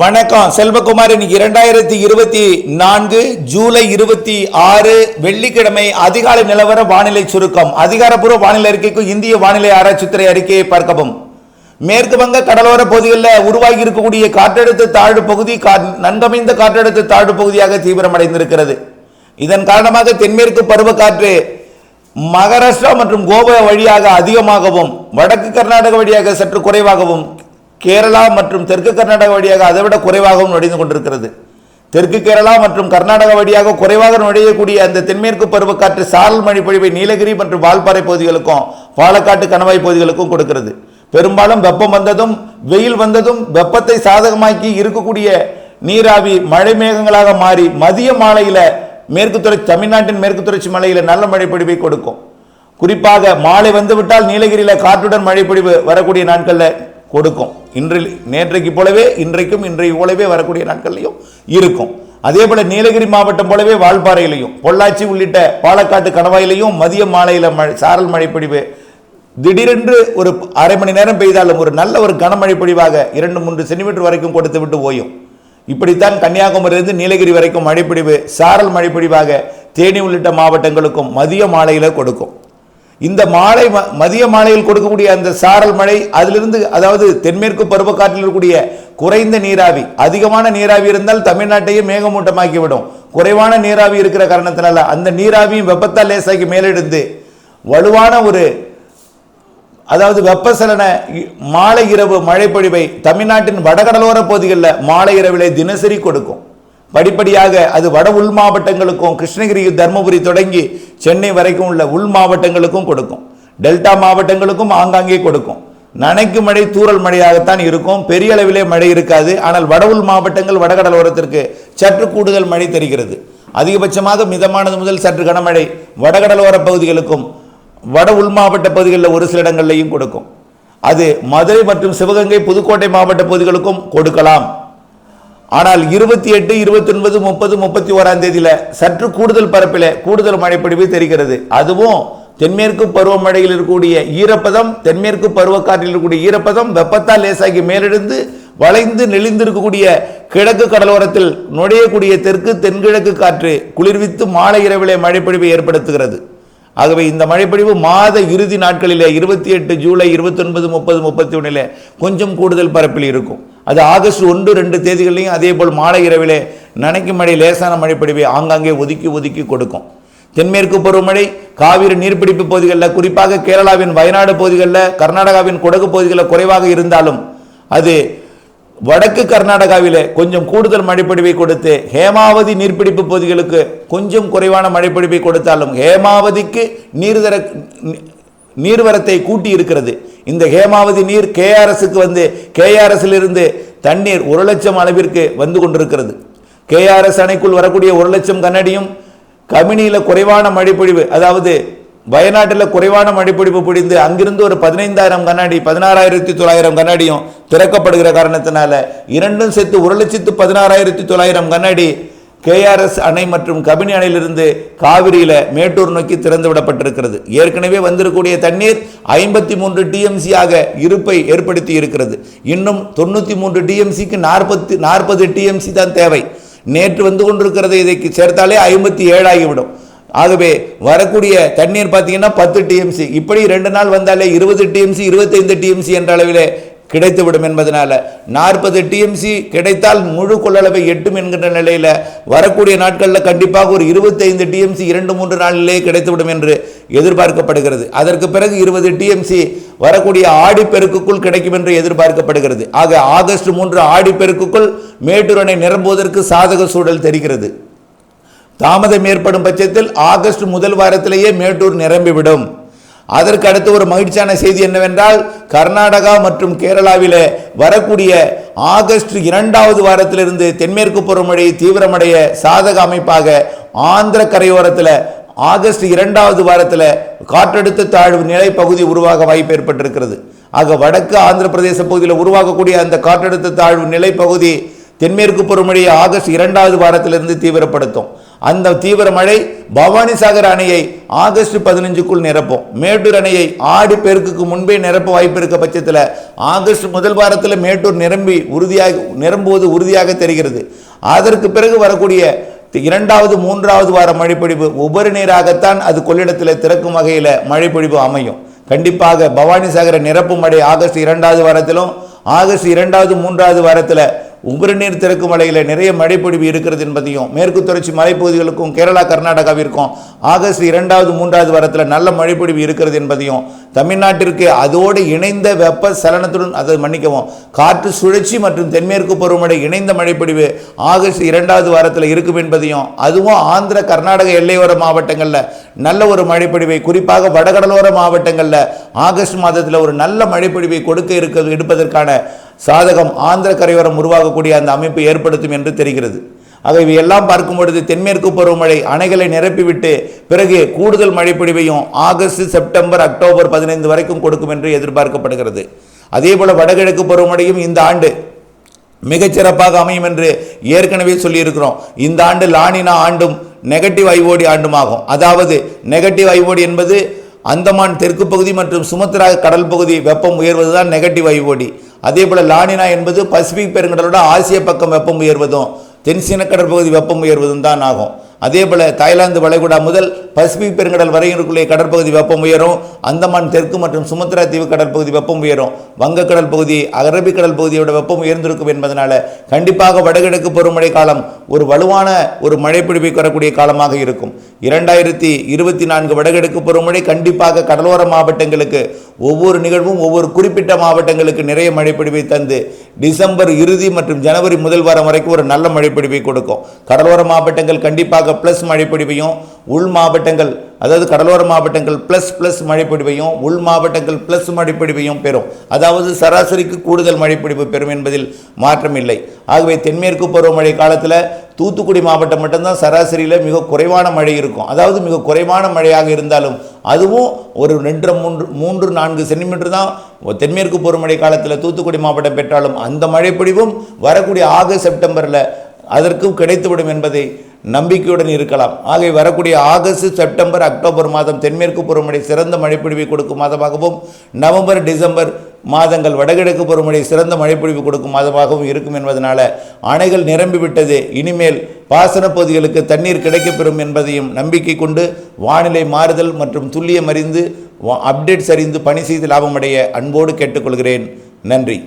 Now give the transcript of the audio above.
வணக்கம். செல்வகுமார் இன்னைக்கு இரண்டாயிரத்தி இருபத்தி நான்கு ஜூலை இருபத்தி ஆறு வெள்ளிக்கிழமை அதிகாலை நிலவர வானிலை சுருக்கம். அதிகாரப்பூர்வ வானிலை அறிக்கைக்கும் இந்திய வானிலை ஆராய்ச்சித்துறை அறிக்கையை பார்க்கவும். மேற்கு வங்க கடலோர பகுதிகளில் உருவாகி இருக்கக்கூடிய காற்றழுத்த தாழ்வு பகுதி நன்கமைந்த காற்றழுத்த தாழ்வு பகுதியாக தீவிரமடைந்திருக்கிறது. இதன் காரணமாக தென்மேற்கு பருவக்காற்று மகாராஷ்டிரா மற்றும் கோவா வழியாக அதிகமாகவும் வடக்கு கர்நாடக வழியாக சற்று குறைவாகவும் கேரளா மற்றும் தெற்கு கர்நாடக வழியாக அதைவிட குறைவாகவும் நுழைந்து கொண்டிருக்கிறது. தெற்கு கேரளா மற்றும் கர்நாடகா வழியாக குறைவாக நுழையக்கூடிய அந்த தென்மேற்கு பருவக்காற்று சாரல் மழை பொழிவை நீலகிரி மற்றும் வால்பாறை பகுதிகளுக்கும் பாலக்காட்டு கணவாய் பகுதிகளுக்கும் கொடுக்கிறது. பெரும்பாலும் வெப்பம் வந்ததும் வெயில் வந்ததும் வெப்பத்தை சாதகமாக்கி இருக்கக்கூடிய நீராவி மழை மேகங்களாக மாறி மதிய மாலையில் மேற்கு தொடர்ச்சி தமிழ்நாட்டின் மேற்கு தொடர்ச்சி மலையில் நல்ல மழை பொழிவை கொடுக்கும். குறிப்பாக மாலை வந்துவிட்டால் நீலகிரியில் காற்றுடன் மழை பொழிவு வரக்கூடிய நாட்களில் கொடுக்கும். இன்றில் நேற்றைக்கு போலவே இன்றைக்கும் இன்றைக்கு போலவே வரக்கூடிய நாட்கள்லையும் இருக்கும். அதே போல நீலகிரி மாவட்டம் போலவே வால்பாறையிலையும் பொள்ளாச்சி உள்ளிட்ட பாலக்காட்டு கணவாயிலையும் மதிய மாலையில் மழை சாரல் மழை பொழிவு திடீரென்று ஒரு அரை மணி நேரம் பெய்தாலும் ஒரு நல்ல ஒரு கனமழை பொழிவாக இரண்டு மூன்று சென்டிமீட்டர் வரைக்கும் கொடுத்து விட்டு ஓயும். இப்படித்தான் கன்னியாகுமரியிலிருந்து நீலகிரி வரைக்கும் மழைப்பிடிவு சாரல் மழைப்பிடிவாக தேனி உள்ளிட்ட மாவட்டங்களுக்கும் மதிய மாலையில் கொடுக்கும். இந்த மாலை ம- மதிய மாலையில் கொடுக்கக்கூடிய அந்த சாரல் மழை அதிலிருந்து அதாவது தென்மேற்கு பருவக்காற்றில் இருக்கக்கூடிய குறைந்த நீராவி அதிகமான நீராவி இருந்தால் தமிழ்நாட்டையே மேகமூட்டமாக்கிவிடும். குறைவான நீராவி இருக்கிற காரணத்தினால அந்த நீராவியும் வெப்பத்தால் லேசாக்கி மேலெடுத்து வலுவான ஒரு அதாவது வெப்பசலன இ- மாலை இரவு மழைப்பொழிவை தமிழ்நாட்டின் வடகடலோர பகுதிகளில் மாலை இரவிலே தினசரி கொடுக்கும். படிப்படியாக அது வட உள் மாவட்டங்களுக்கும் கிருஷ்ணகிரி தர்மபுரி தொடங்கி சென்னை வரைக்கும் உள்ள உள் மாவட்டங்களுக்கும் கொடுக்கும். டெல்டா மாவட்டங்களுக்கும் ஆங்காங்கே கொடுக்கும். நனைக்கும் மழை தூரல் மழையாகத்தான் இருக்கும். பெரிய அளவிலே மழை இருக்காது. ஆனால் வட உள் மாவட்டங்கள் வடகடலோரத்திற்கு சற்று கூடுதல் மழை தெரிகிறது. அதிகபட்சமாக மிதமானது முதல் சற்று கனமழை வடகடலோர பகுதிகளுக்கும் வட உள் மாவட்ட பகுதிகளில் ஒரு சில இடங்கள்லையும் கொடுக்கும். அது மதுரை மற்றும் சிவகங்கை புதுக்கோட்டை மாவட்ட பகுதிகளுக்கும் கொடுக்கலாம். ஆனால் இருபத்தி எட்டு இருபத்தி ஒன்பது முப்பது முப்பத்தி ஓராம் தேதியில சற்று கூடுதல் பரப்பில கூடுதல் மழைப்பொழிவு தெரிகிறது. அதுவும் தென்மேற்கு பருவமழையில் இருக்கக்கூடிய ஈரப்பதம் தென்மேற்கு பருவக்காற்றில் இருக்கக்கூடிய ஈரப்பதம் வெப்பத்தால் லேசாகி மேலெழுந்து வளைந்து நெளிந்திருக்கக்கூடிய கிழக்கு கடலோரத்தில் நுழையக்கூடிய தெற்கு தென்கிழக்கு காற்று குளிர்வித்து மாலை இரவிலே மழைப்பொழிவை ஏற்படுத்துகிறது. ஆகவே இந்த மழைப்பொழிவு மாத இறுதி நாட்களிலே இருபத்தி எட்டு ஜூலை இருபத்தி ஒன்பது முப்பது முப்பத்தி ஒன்றிலே கொஞ்சம் கூடுதல் பரப்பில் இருக்கும். அது ஆகஸ்ட் ஒன்று ரெண்டு தேதிகள்லையும் அதே போல் மாலை இரவிலே நனைக்கும் மழை லேசான மழைப்பொழிவை ஆங்காங்கே ஒதுக்கி ஒதுக்கி கொடுக்கும். தென்மேற்கு பருவமழை காவிரி நீர்பிடிப்பு பகுதிகளில் குறிப்பாக கேரளாவின் வயநாடு பகுதிகளில் கர்நாடகாவின் குடகு பகுதிகளில் குறைவாக இருந்தாலும் அது வடக்கு கர்நாடகாவில் கொஞ்சம் கூடுதல் மழைப்பொழிவை கொடுத்து ஹேமாவதி நீர்பிடிப்பு பகுதிகளுக்கு கொஞ்சம் குறைவான மழைப்பொழிவை கொடுத்தாலும் ஹேமாவதிக்கு நீர்தர நீர்வரத்தை கூட்டி இருக்கிறது. இந்த ஹேமாவதி நீர் கேஆர்எஸுக்கு வந்து கேஆர்எஸ்லிருந்து தண்ணீர் ஒரு லட்சம் அளவிற்கு வந்து கொண்டிருக்கிறது. கேஆர்எஸ் அணைக்குள் வரக்கூடிய ஒரு லட்சம் கன்னடியும் கமினியில் குறைவான மழைப்பொழிவு அதாவது வயநாட்டில் குறைவான மழைப்பொழிவு பொழிந்து அங்கிருந்து ஒரு பதினைந்தாயிரம் கண்ணாடி பதினாறாயிரத்தி தொள்ளாயிரம் கண்ணாடியும் திறக்கப்படுகிற காரணத்தினால இரண்டும் சேர்த்து ஒரு லட்சத்து பதினாறாயிரத்தி தொள்ளாயிரம் கண்ணாடி கேஆர்எஸ் அணை மற்றும் கபினி அணையிலிருந்து காவிரியில் மேட்டூர் நோக்கி திறந்து விடப்பட்டிருக்கிறது. ஏற்கனவே வந்திருக்கக்கூடிய தண்ணீர் ஐம்பத்தி மூன்று டிஎம்சி ஆக இருப்பை ஏற்படுத்தி இருக்கிறது. இன்னும் தொண்ணூற்றி மூன்று டிஎம்சிக்கு நாற்பத்தி நாற்பது டிஎம்சி தான் தேவை. நேற்று வந்து கொண்டிருக்கிறதை இதை சேர்த்தாலே ஐம்பத்தி ஏழாகிவிடும் ஆகவே வரக்கூடிய தண்ணீர் பார்த்தீங்கன்னா பத்து டிஎம்சி இப்படி ரெண்டு நாள் வந்தாலே இருபது டிஎம்சி இருபத்தைந்து டிஎம்சி என்ற அளவிலே கிடைத்துவிடும் என்பதனால நாற்பது டிஎம்சி கிடைத்தால் முழு கொள்ளளவை எட்டும் என்கின்ற நிலையில் வரக்கூடிய நாட்களில் கண்டிப்பாக ஒரு இருபத்தைந்து டிஎம்சி இரண்டு மூன்று நாளிலேயே கிடைத்துவிடும் என்று எதிர்பார்க்கப்படுகிறது. அதற்கு பிறகு இருபது டிஎம்சி வரக்கூடிய ஆடிப்பெருக்குக்குள் கிடைக்கும் என்று எதிர்பார்க்கப்படுகிறது. ஆக ஆகஸ்ட் மூன்று ஆடிப்பெருக்குக்குள் மேட்டூர் அணை நிரம்புவதற்கு சாதக சூழல் தெரிகிறது. தாமதம் ஏற்படும் பட்சத்தில் ஆகஸ்ட் முதல் வாரத்திலேயே மேட்டூர் நிரம்பிவிடும். அதற்கு அடுத்து ஒரு மகிழ்ச்சியான செய்தி என்னவென்றால் கர்நாடகா மற்றும் கேரளாவில் வரக்கூடிய ஆகஸ்ட் இரண்டாவது வாரத்திலிருந்து தென்மேற்கு பருவமழை தீவிரமடைய சாதக அமைப்பாக ஆந்திர கரையோரத்தில் ஆகஸ்ட் இரண்டாவது வாரத்தில் காற்றழுத்த தாழ்வு நிலை பகுதி உருவாக வாய்ப்பு ஏற்பட்டிருக்கிறது. ஆக வடக்கு ஆந்திர பிரதேச பகுதியில் உருவாகக்கூடிய அந்த காற்றழுத்த தாழ்வு நிலை பகுதி தென்மேற்கு பருவமழையை ஆகஸ்ட் இரண்டாவது வாரத்திலிருந்து தீவிரப்படுத்தும். அந்த தீவிர மழை பவானி சாகர் அணையை ஆகஸ்ட் பதினஞ்சுக்குள் நிரப்பும். மேட்டூர் அணையை ஆடி பெருக்குக்கு முன்பே நிரப்ப வாய்ப்பு இருக்க பட்சத்தில் ஆகஸ்ட் முதல் வாரத்தில் மேட்டூர் நிரம்பி உறுதியாக நிரம்புவது உறுதியாக தெரிகிறது. அதற்கு பிறகு வரக்கூடிய இரண்டாவது மூன்றாவது வார மழைப்பொழிவு உபரி நீராகத்தான் அது கொள்ளிடத்தில் திறக்கும் வகையில் மழைப்பொழிவு அமையும். கண்டிப்பாக பவானி சாகர நிரப்பு மழை ஆகஸ்ட் இரண்டாவது வாரத்திலும் ஆகஸ்ட் இரண்டாவது மூன்றாவது வாரத்தில் உபரிநீர் திறக்கும் மலையில் நிறைய மழைப்பொழிவு இருக்கிறது என்பதையும் மேற்கு தொடர்ச்சி மலைப்பகுதிகளுக்கும் கேரளா கர்நாடகாவிற்கும் ஆகஸ்ட் இரண்டாவது மூன்றாவது வாரத்தில் நல்ல மழைப்பொழிவு இருக்கிறது என்பதையும் தமிழ்நாட்டிற்கு அதோடு இணைந்த வெப்ப சலனத்துடன் அதை மன்னிக்கவும் காற்று சுழற்சி மற்றும் தென்மேற்கு பருவமழை இணைந்த மழைப்பொழிவு ஆகஸ்ட் இரண்டாவது வாரத்தில் இருக்கும் என்பதையும் அதுவும் ஆந்திர கர்நாடக எல்லையோர மாவட்டங்களில் நல்ல ஒரு மழைப்பொழிவை குறிப்பாக வடகடலோர மாவட்டங்களில் ஆகஸ்ட் மாதத்தில் ஒரு நல்ல மழைப்பொழிவை கொடுக்க இருக்க எடுப்பதற்கான சாதகம் ஆந்திர கரையோரம் உருவாகக்கூடிய அந்த அமைப்பு ஏற்படுத்தும் என்று தெரிகிறது. ஆக இவையெல்லாம் பார்க்கும் பொழுது தென்மேற்கு பருவமழை அணைகளை நிரப்பிவிட்டு பிறகு கூடுதல் மழைப்பொழிவையும் ஆகஸ்ட் செப்டம்பர் அக்டோபர் பதினைந்து வரைக்கும் கொடுக்கும் என்று எதிர்பார்க்கப்படுகிறது. அதேபோல வடகிழக்கு பருவமழையும் இந்த ஆண்டு மிகச்சிறப்பாக அமையும் என்று ஏற்கனவே சொல்லியிருக்கிறோம். இந்த ஆண்டு லானினா ஆண்டும் நெகட்டிவ் ஐஓடி ஆண்டுமாகும். அதாவது நெகட்டிவ் ஐஓடி என்பது அந்தமான் தெற்கு பகுதி மற்றும் சுமத்ரா கடல் பகுதி வெப்பம் உயர்வதுதான் நெகட்டிவ் ஐஓடி அதே போல் லானினா என்பது பசிபிக் பெருங்கடலோட ஆசிய பக்கம் வெப்பம் உயர்வதும் தென்சீன கடற்பகுதி வெப்பம் உயர்வதும் தான் ஆகும். அதே போல் தாய்லாந்து வளைகுடா முதல் பசிபிக் பெருங்கடல் வரை கடற்பகுதி வெப்பம் உயரும் அந்தமான் தெற்கு மற்றும் சுமத்ரா தீவு கடற்பகுதி வெப்பம் உயரும். வங்கக்கடல் பகுதி அரபிக்கடல் பகுதியோட வெப்பம் உயர்ந்திருக்கும் என்பதனால் கண்டிப்பாக வடகிழக்கு பருவமழை காலம் ஒரு வலுவான ஒரு மழைப்பிடிப்பை வரக்கூடிய காலமாக இருக்கும். இரண்டாயிரத்தி இருபத்தி நான்கு வடகிழக்கு பருவமழை கண்டிப்பாக கடலோர மாவட்டங்களுக்கு ஒவ்வொரு நிகழ்வும் ஒவ்வொரு குறிப்பிட்ட மாவட்டங்களுக்கு நிறைய மழைப்பிடிவை தந்து டிசம்பர் இறுதி மற்றும் ஜனவரி முதல் வாரம் வரைக்கும் ஒரு நல்ல மழைப்பிடிவை கொடுக்கும். கடலோர மாவட்டங்கள் கண்டிப்பாக ப்ளஸ் மழைப்பிடிவையும் உள் மாவட்டங்கள் அதாவது கடலோர மாவட்டங்கள் ப்ளஸ் ப்ளஸ் மழைப்பிடிப்பையும் உள் மாவட்டங்கள் ப்ளஸ் மழைப்பிடிப்பையும் பெறும். அதாவது சராசரிக்கு கூடுதல் மழைப்பிடிப்பு பெறும் என்பதில் மாற்றமில்லை ஆகவே தென்மேற்கு பருவமழை காலத்தில் தூத்துக்குடி மாவட்டம் மட்டும்தான் சராசரியில் மிக குறைவான மழை இருக்கும். அதாவது மிக குறைவான மழையாக இருந்தாலும் அதுவும் ஒரு ரெண்டு மூன்று மூன்று நான்கு சென்டிமீட்டர் தான் தென்மேற்கு பருவமழை காலத்தில் தூத்துக்குடி மாவட்டம் பெற்றாலும் அந்த மழைப்பொழிவும் வரக்கூடிய ஆகஸ்ட் செப்டம்பரில் அதற்கும் கிடைத்துவிடும் என்பதை நம்பிக்கையுடன் இருக்கலாம். ஆகவே வரக்கூடிய ஆகஸ்ட் செப்டம்பர் அக்டோபர் மாதம் தென்மேற்கு பருவமழை சிறந்த மழைப்பொழிவை கொடுக்கும் மாதமாகவும் நவம்பர் டிசம்பர் மாதங்கள் வடகிழக்கு பருவமழை சிறந்த மழைப்பொழிவு கொடுக்கும் மாதமாகவும் இருக்கும் என்பதனால் அணைகள் நிரம்பிவிட்டது இனிமேல் பாசன பகுதிகளுக்கு தண்ணீர் கிடைக்கப்பெறும் என்பதையும் நம்பிக்கை கொண்டு வானிலை மாறுதல் மற்றும் துல்லியம் அறிந்து அப்டேட்ஸ் அறிந்து பணி செய்து லாபமடைய அன்போடு கேட்டுக்கொள்கிறேன். நன்றி.